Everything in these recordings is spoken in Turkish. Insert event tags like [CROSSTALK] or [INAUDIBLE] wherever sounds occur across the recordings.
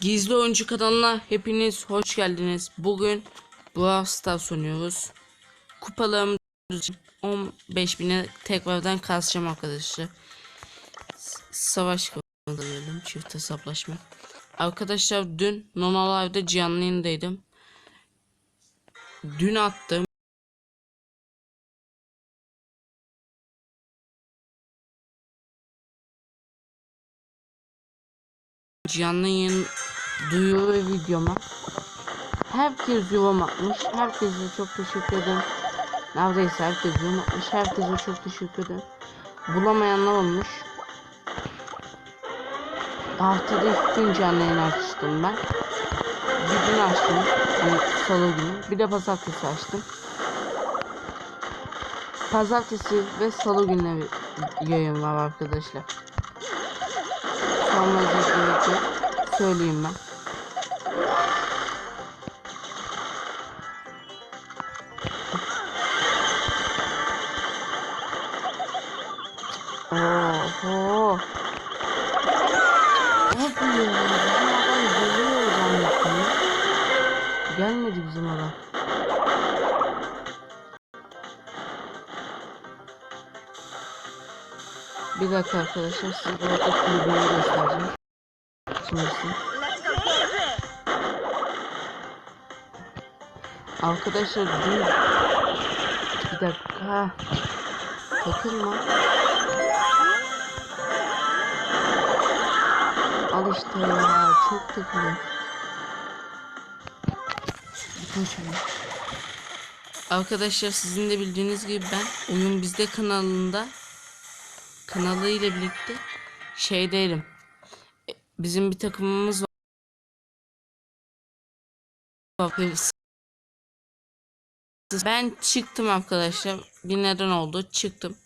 Gizli Oyuncu kanalına hepiniz hoş geldiniz. Bugün Brawl Stars oynuyoruz. Kupalarım 15.000'e tekrardan kasacağım arkadaşlar. Savaş kazanıyorum. Çift hesaplaşma. Arkadaşlar dün normal evde canlı yayındaydım. Dün attım. canlı yayın duyuru videoma herkes yorum atmış. Herkese çok teşekkür ederim. Neredeyse herkes yorum atmış. Herkese çok teşekkür ederim. Bulamayanlar olmuş. Haftada iki gün canlı yayın açtım ben. Bir gün açtım. Yani salı günü. Bir de pazartesi açtım. Pazartesi ve salı günleri yayın var arkadaşlar. Sonra söyleyeyim ben. Oho. Ne yapıyor? Gelmedi bizim adam. Bir dakika arkadaşlar size bu arada kulübünü göstereceğim. Şimdisi. Arkadaşlar dün bir dakika takılma al işte ya çok takılıyor Arkadaşlar sizin de bildiğiniz gibi ben Oyun Bizde kanalında kanalıyla birlikte şey değilim. E, Bizim bir takımımız var. Ben çıktım arkadaşlar. Bir neden oldu. Çıktım.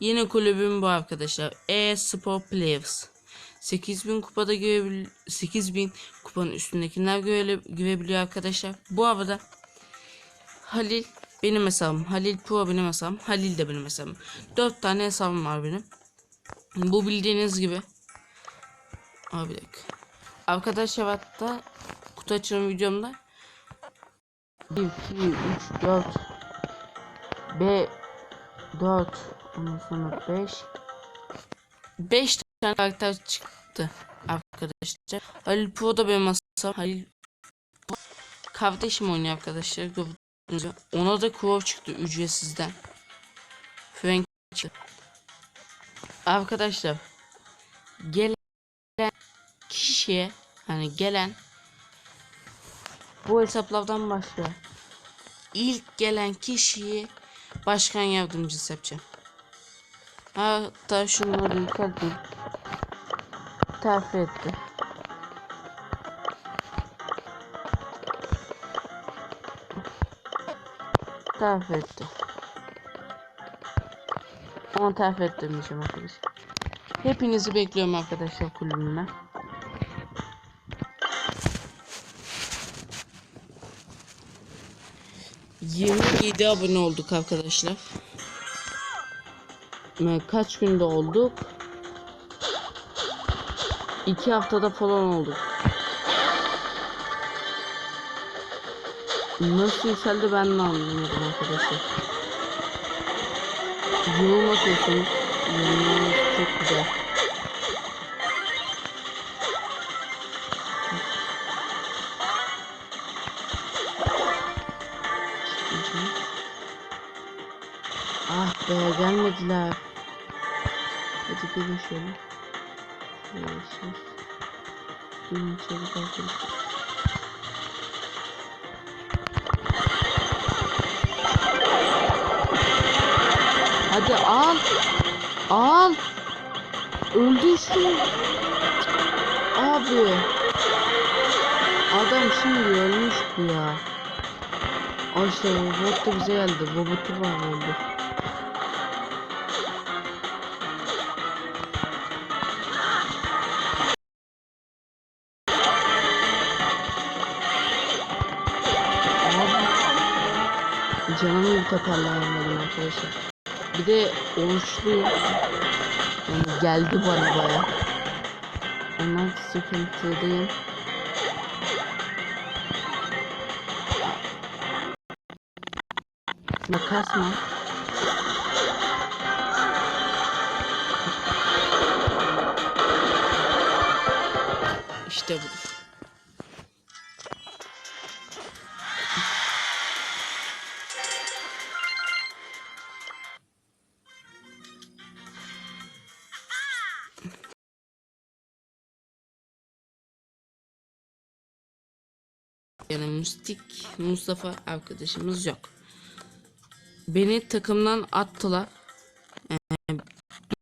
Yeni kulübüm bu arkadaşlar. E-Spor Players. 8000 kupada görebil 8000 kupanın üstündekiler göre görebiliyor arkadaşlar. Bu arada Halil benim hesabım. Halil Pro benim hesabım. Halil de benim hesabım. 4 tane hesabım var benim. Bu bildiğiniz gibi. Abi bir dakika. Arkadaşlar hatta kutu açılım videomda 1, 2, 3, 4 B 4 ondan sonra 5 5 tane karakter çıktı arkadaşlar. Halil Pro da benim hesabım. Halil Pro kardeşim oynuyor arkadaşlar. Gördüğünüz. Ona da Crow çıktı ücretsizden. Frank çıktı. Arkadaşlar gelen kişiye hani gelen bu hesaplardan başlıyor. İlk gelen kişiyi başkan yardımcısı yapacağım. Hatta şunları yükselteyim. Terfi etti. Terfi etti. Onu terfi ettirmeyeceğim arkadaşlar. Hepinizi bekliyorum arkadaşlar kulübüme. Yirmi abone olduk arkadaşlar. Ee, Kaç günde olduk? İki haftada falan olduk. Nasıl yükseldi ben de anlamadım arkadaşlar. Yorum atıyorsunuz. Yorumlarınız çok güzel. Ah be gelmediler. Hadi gelin şöyle. Gelin içeri kalkın. Hadi al. Al. Öldü şu. Abi. Adam şimdi ölmüş bu ya. Ay işte robot da bize geldi. Robotu var oldu. canım toparlayamadım arkadaşlar. Bir de oruçluyum. Yani geldi bana baya. Ondan sıkıntıdayım. Makas mı? İşte bu. Budur. Yani Müstik Mustafa arkadaşımız yok. Beni takımdan attılar. Ee,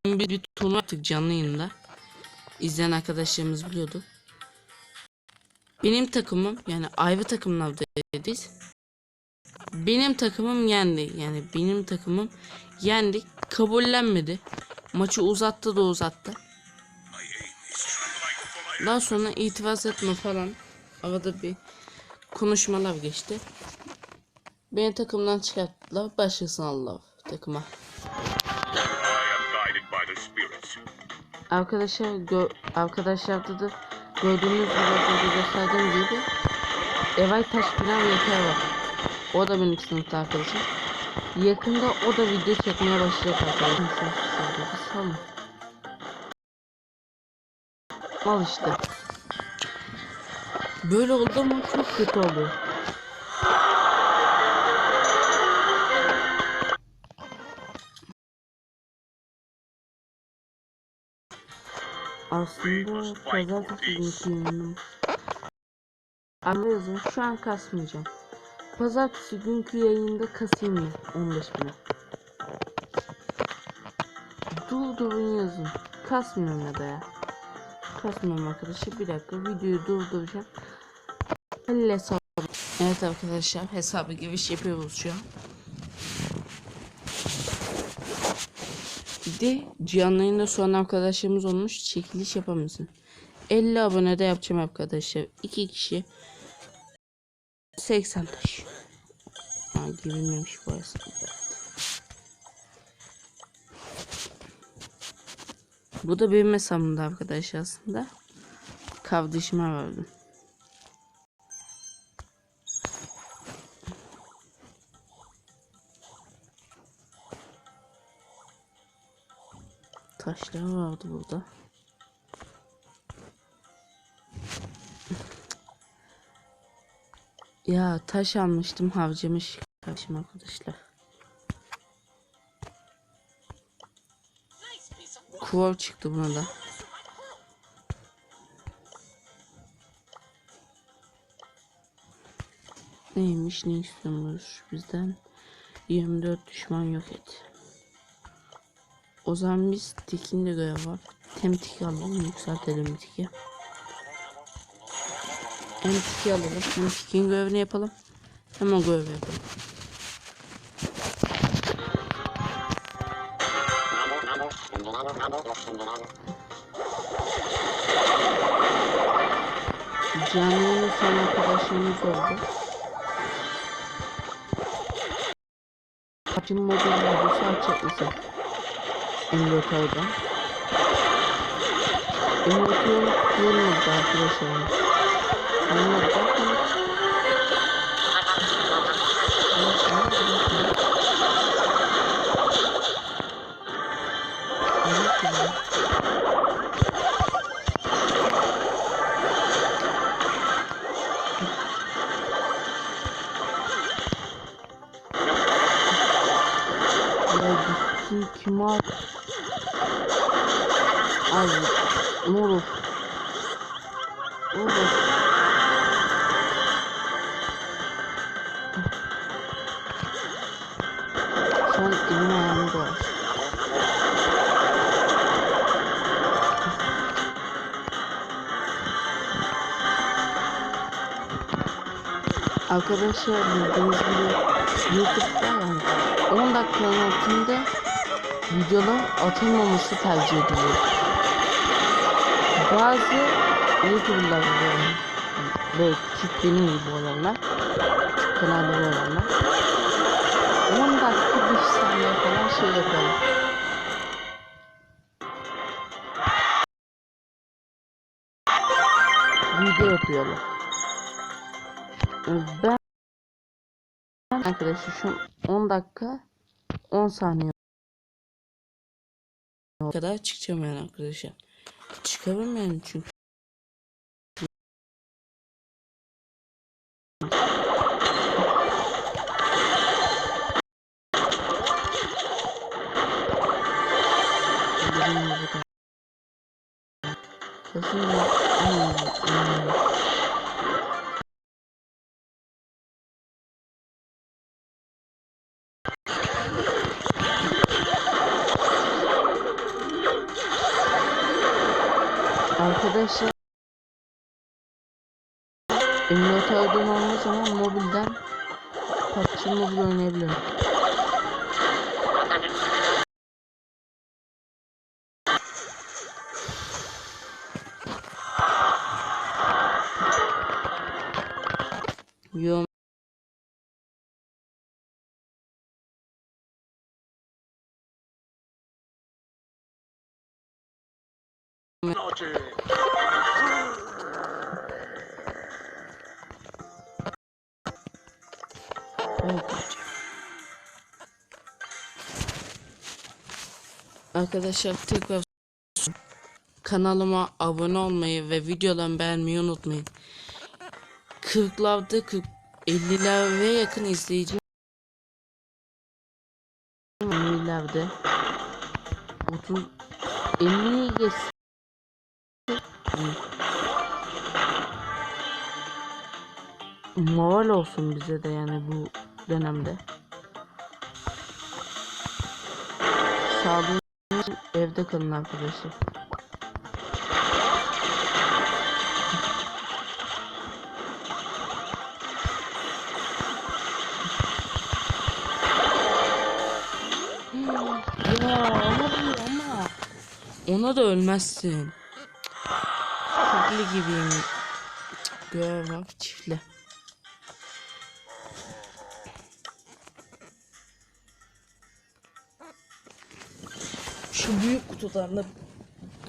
bir, bir turnuva yaptık canlı yayında. İzleyen arkadaşlarımız biliyordu. Benim takımım yani ayrı takımlardayız. Benim takımım yendi. Yani benim takımım yendi. Kabullenmedi. Maçı uzattı da uzattı. Daha sonra itiraz etme falan. Arada bir konuşmalar geçti. Beni takımdan çıkarttılar. Başkasını aldılar takıma. Arkadaşlar gö arkadaşlarda da gördüğünüz gibi gösterdiğim gibi Evay Taşpınar yeter var. O da benim sınıfta arkadaşım. Yakında o da video çekmeye başlayacak arkadaşım. Salın. Al işte. Böyle oldu ama çok kötü oluyor. Aslında pazartesi günkü yayınım. Anlıyorsun şu an kasmayacağım. Pazartesi günkü yayında kasayım mı 15 bine. Durdurun yazın. Kasmıyorum ya da ya. Kasmıyorum arkadaşlar. Bir dakika videoyu durduracağım. Halil hesabı. Evet arkadaşlar hesabı giriş yapıyoruz şu an. Bir de yayında son arkadaşlarımız olmuş. Çekiliş yapamıyorsun. 50 abone de yapacağım arkadaşlar. 2 kişi 80 taş. Ha girilmemiş bu hesapta. Bu da benim hesabımda arkadaşlar aslında. Kardeşime verdim. Taşlar vardı burada. Ya taş almıştım harcamış kardeşim arkadaşlar. Kuvar çıktı buna da. Neymiş ne istiyormuş bizden? 24 düşman yok et. O zaman biz Tekin de görev var. Hem tiki alalım yükseltelim tiki. Hem tiki alalım hem tikin görevini yapalım. Hem o görevi yapalım. Canlı son arkadaşlarımız oldu. Kaçın modeli videosu açacak mısın? Emlakayda. Emlakayı görmedi arkadaşlar. Ya gitti kim at? Ay ne olur. Son elini ayağını dolar. Arkadaşlar bildiğiniz gibi YouTube'da yani 10 dakikanın altında videolar atılmaması tercih ediliyor. Bazı YouTuber'lar yani böyle benim gibi olanlar küçük kanalları olanlar 10 dakika 5 saniye falan şey yapıyorlar. Video yapıyorlar. Ben arkadaşlar şu 10 dakika 10 saniye kadar çıkacağım yani arkadaşlar. Çıkarım yani çünkü. Dediğim Arkadaşlar emülatörden olmadığı zaman mobilden PUBG Mobile oynayabiliyorum. Evet. Arkadaşlar tekrar kanalıma abone olmayı ve videolarımı beğenmeyi unutmayın. 40'larda 40 50'lere yakın izleyici 50'lerde 30 50'yi geç moral olsun bize de yani bu dönemde. Sağlığınız evde kalın arkadaşlar. [GASPS] ya ama ama ona da ölmezsin. Çiftli gibiyim. Göğe bak çiftle. Şu büyük kutularında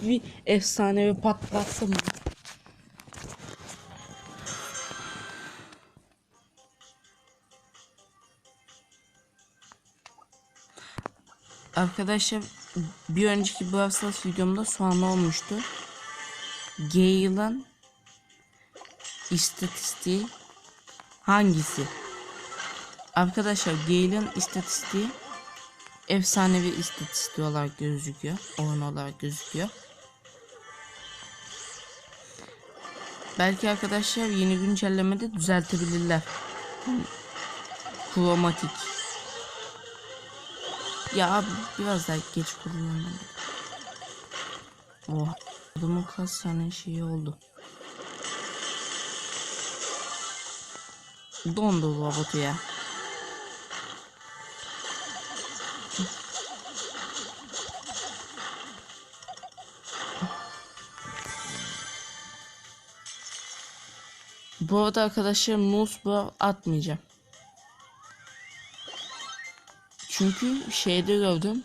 bir efsanevi patlattım. Arkadaşlar bir önceki Brawl Stars videomda soğanlı olmuştu. Gale'ın istatistiği hangisi? Arkadaşlar Gale'ın istatistiği efsanevi istatistiği olarak gözüküyor. Oran olarak gözüküyor. Belki arkadaşlar yeni güncellemede düzeltebilirler. Kromatik. Ya abi biraz daha geç kullanmadım. Oha. Adamın kaç tane şeyi oldu. Dondu robotu ya. Bu arada arkadaşlar Nusba atmayacağım. Çünkü şeyde gördüm.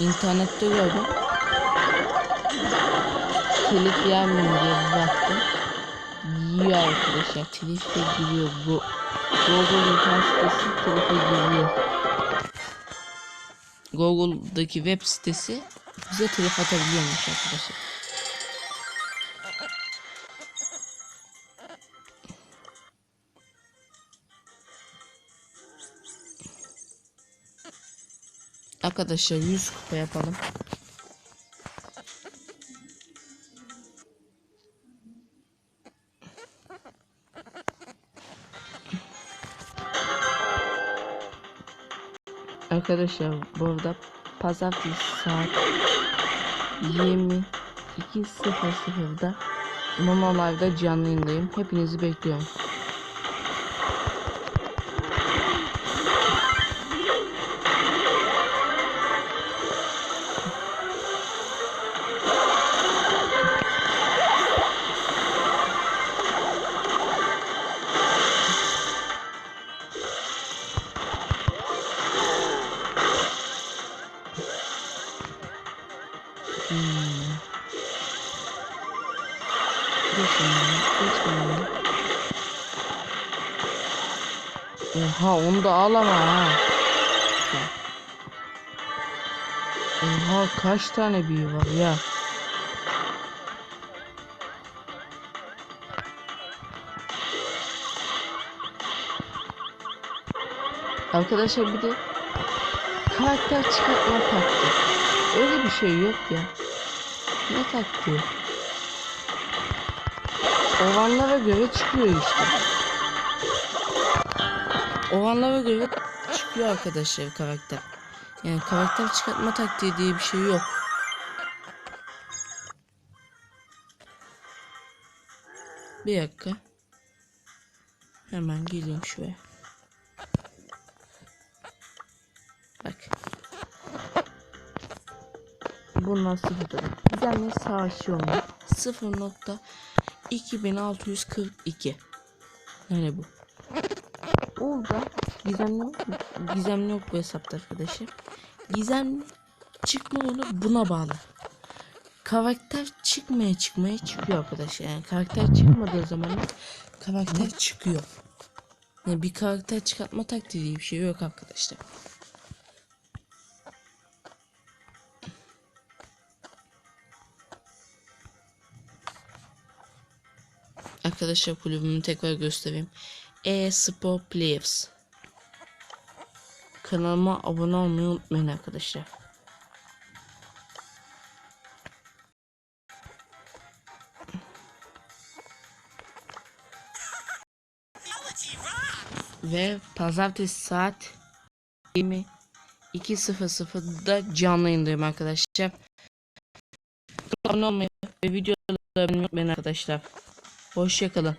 İnternette gördüm. Telif yer mi diye baktım. Yiyor arkadaşlar. Telif de giriyor. Bu Google internet sitesi telife giriyor. Google'daki web sitesi bize telif atabiliyormuş arkadaşlar. Arkadaşlar 100 kupa yapalım. Arkadaşlar burada pazartesi saat 22.00'da Mono Live'da canlı yayındayım. Hepinizi bekliyorum. Hmm. Geçmeyelim, geçmeyelim. Oha onu da al ama ha. Oha kaç tane büyü var ya. Arkadaşlar bir de karakter çıkartma taktiği. Öyle bir şey yok ya. Ne taktiği? Olanlara göre çıkıyor işte. Olanlara göre çıkıyor arkadaşlar karakter. Yani karakter çıkartma taktiği diye bir şey yok. Bir dakika. Hemen geliyorum şuraya. Bunlar sıfırda. Gizemli savaşıyor mu? 0.2642 Yani bu. Orada gizemli yok mu? Gizemli yok bu hesapta arkadaşlar. Gizemli çıkma onu buna bağlı. Karakter çıkmaya çıkmaya çıkıyor arkadaşlar. Yani karakter çıkmadığı zaman karakter çıkıyor. Yani bir karakter çıkartma taktiği diye bir şey yok arkadaşlar. Arkadaşlar kulübümü tekrar göstereyim. E-Spor Players. Kanalıma abone olmayı unutmayın arkadaşlar. Ve pazartesi saat 22.00'da canlı yayındayım arkadaşlar. Abone olmayı ve videoları beğenmeyi unutmayın arkadaşlar. Hoşçakalın.